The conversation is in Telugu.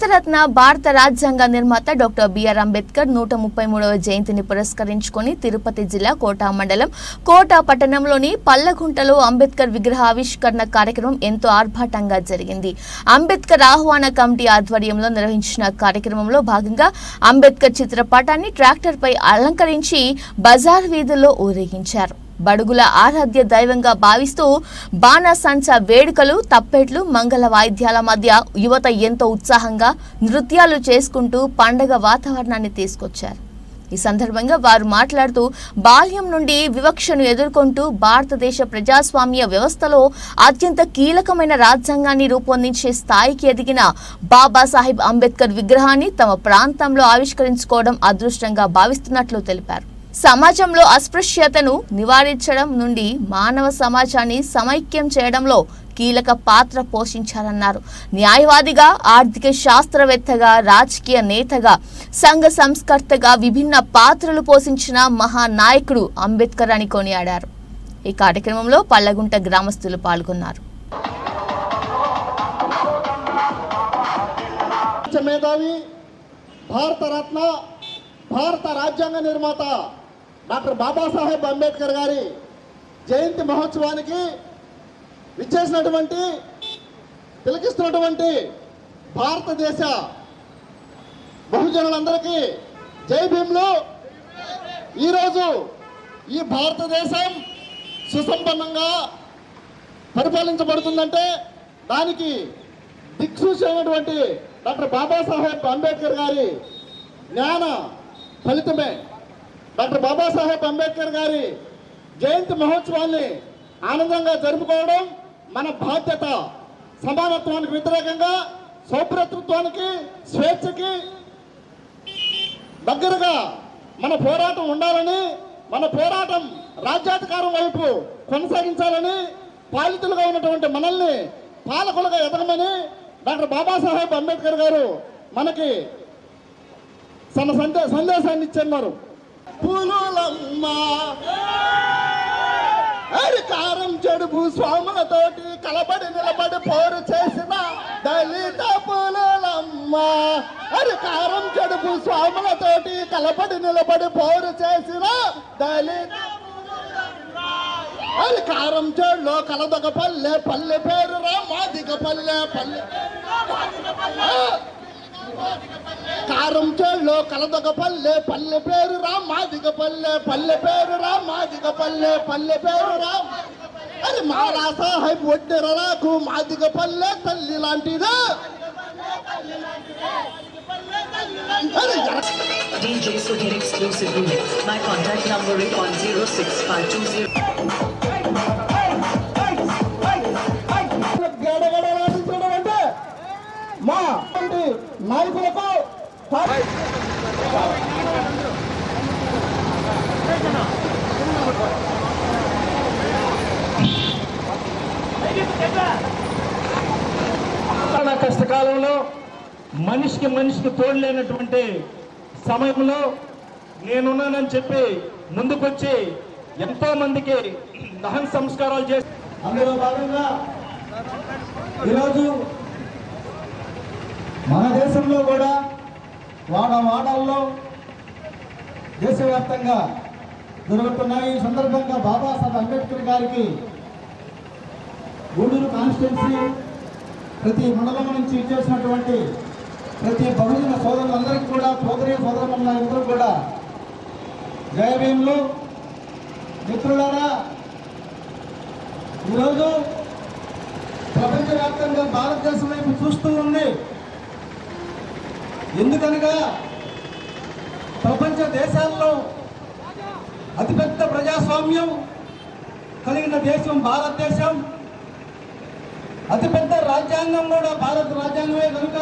భారతరత్న భారత రాజ్యాంగ నిర్మాత డాక్టర్ బిఆర్ అంబేద్కర్ నూట ముప్పై మూడవ జయంతిని పురస్కరించుకొని తిరుపతి జిల్లా కోటా మండలం కోటా పట్టణంలోని పల్లగుంటలో అంబేద్కర్ విగ్రహ ఆవిష్కరణ కార్యక్రమం ఎంతో ఆర్భాటంగా జరిగింది. అంబేద్కర్ ఆహ్వాన కమిటీ ఆధ్వర్యంలో నిర్వహించిన కార్యక్రమంలో భాగంగా అంబేద్కర్ చిత్రపటాన్ని ట్రాక్టర్పై అలంకరించి బజార్ వీధుల్లో ఊరేగించారు. బడుగుల ఆరాధ్య దైవంగా భావిస్తూ బాణసంచ వేడుకలు తప్పెట్లు మంగళ వాయిద్యాల మధ్య యువత ఎంతో ఉత్సాహంగా నృత్యాలు చేసుకుంటూ పండగ వాతావరణాన్ని తీసుకొచ్చారు. ఈ సందర్భంగా వారు మాట్లాడుతూ బాల్యం నుండి వివక్షను ఎదుర్కొంటూ భారతదేశ ప్రజాస్వామ్య వ్యవస్థలో అత్యంత కీలకమైన రాజ్యాంగాన్ని రూపొందించే స్థాయికి ఎదిగిన బాబాసాహెబ్ అంబేద్కర్ విగ్రహాన్ని తమ ప్రాంతంలో ఆవిష్కరించుకోవడం అదృష్టంగా భావిస్తున్నట్లు తెలిపారు. సమాజంలో అస్పృశ్యతను నివారించడం నుండి మానవ సమాజాన్ని సమైక్యం చేయడంలో కీలక పాత్ర పోషించారన్నారు న్యాయవాదిగా ఆర్థిక శాస్త్రవేత్తగా రాజకీయ నేతగా సంఘ సంస్కర్తగా విభిన్న పాత్రలు పోషించిన మహానాయకుడు అంబేద్కర్ అని కొనియాడారు. ఈ కార్యక్రమంలో పల్లగుంట గ్రామస్తులు పాల్గొన్నారు. భారత రాజ్యాంగ నిర్మాత డాక్టర్ బాబాసాహెబ్ అంబేద్కర్ గారి జయంతి మహోత్సవానికి విచ్చేసినటువంటి తిలకిస్తున్నటువంటి భారతదేశ బహుజనులందరికీ జై భీమ్లు. ఈరోజు ఈ భారతదేశం సుసంపన్నంగా పరిపాలించబడుతుందంటే దానికి దిక్సూచైనటువంటి డాక్టర్ బాబాసాహెబ్ అంబేద్కర్ గారి జ్ఞాన ఫలితమే. డాక్టర్ బాబాసాహెబ్ అంబేద్కర్ గారి జయంతి మహోత్సవాన్ని ఆనందంగా జరుపుకోవడం మన బాధ్యత. సమానత్వానికి వ్యతిరేకంగా సౌభ్రతృత్వానికి స్వేచ్ఛకి దగ్గరగా మన పోరాటం ఉండాలని మన పోరాటం రాజ్యాధికారం వైపు కొనసాగించాలని పాలితులుగా ఉన్నటువంటి మనల్ని పాలకులుగా ఎదగమని డాక్టర్ బాబాసాహెబ్ అంబేద్కర్ గారు మనకి తన సందే సందేశాన్ని ఇచ్చున్నారు. పూలమ్మ అధికారం చెడుపు స్వాములతోటి కలబడి నిలబడి పోరు చేసిన దళిత పూలమ్మ అధికారం చెడుపు స్వాములతోటి కలబడి నిలబడి పోరు చేసిన దళిత అధికారం చెడులో కలదొక పల్లె పల్లె పేరు రామాదిగ పల్లె పల్లె. కారం చేళ్ళు కలదొక పల్లె పల్లె పేరు రా మాదిగ పల్లె పల్లె పేరు రా మాదిగ పల్లె పల్లె పేరు రా అరే మారా సాహెబ్ వడ్డెర నాకు మాదిగ పల్లె తల్లి లాంటిదే DJ Sudir exclusive remix. My contact number 81065220. మా నాయకులకు కష్టకాలంలో మనిషికి మనిషికి తోడలేనటువంటి సమయంలో నేనున్నానని చెప్పి ముందుకొచ్చి ఎంతో మందికి దహన సంస్కారాలు చేసి అందులో భాగంగా ఈరోజు మన దేశంలో కూడా వాడ వాడల్లో దేశవ్యాప్తంగా జరుగుతున్నాయి. ఈ సందర్భంగా బాబాసాహెబ్ అంబేద్కర్ గారికి గూడూరు కాన్స్టిట్యున్సీ ప్రతి మండలం నుంచి ఇచ్చేసినటువంటి ప్రతి బహుజన సోదరులందరికీ కూడా సోదరి సోదరులందరూ కూడా జయభీములు మిత్రులారా ఈరోజు ప్రపంచవ్యాప్తంగా భారతదేశం వైపు చూస్తూ ఉంది. ఎందుకనగా ప్రపంచ దేశాల్లో అతిపెద్ద ప్రజాస్వామ్యం కలిగిన దేశం భారతదేశం. అతిపెద్ద రాజ్యాంగం కూడా భారత రాజ్యాంగమే కనుక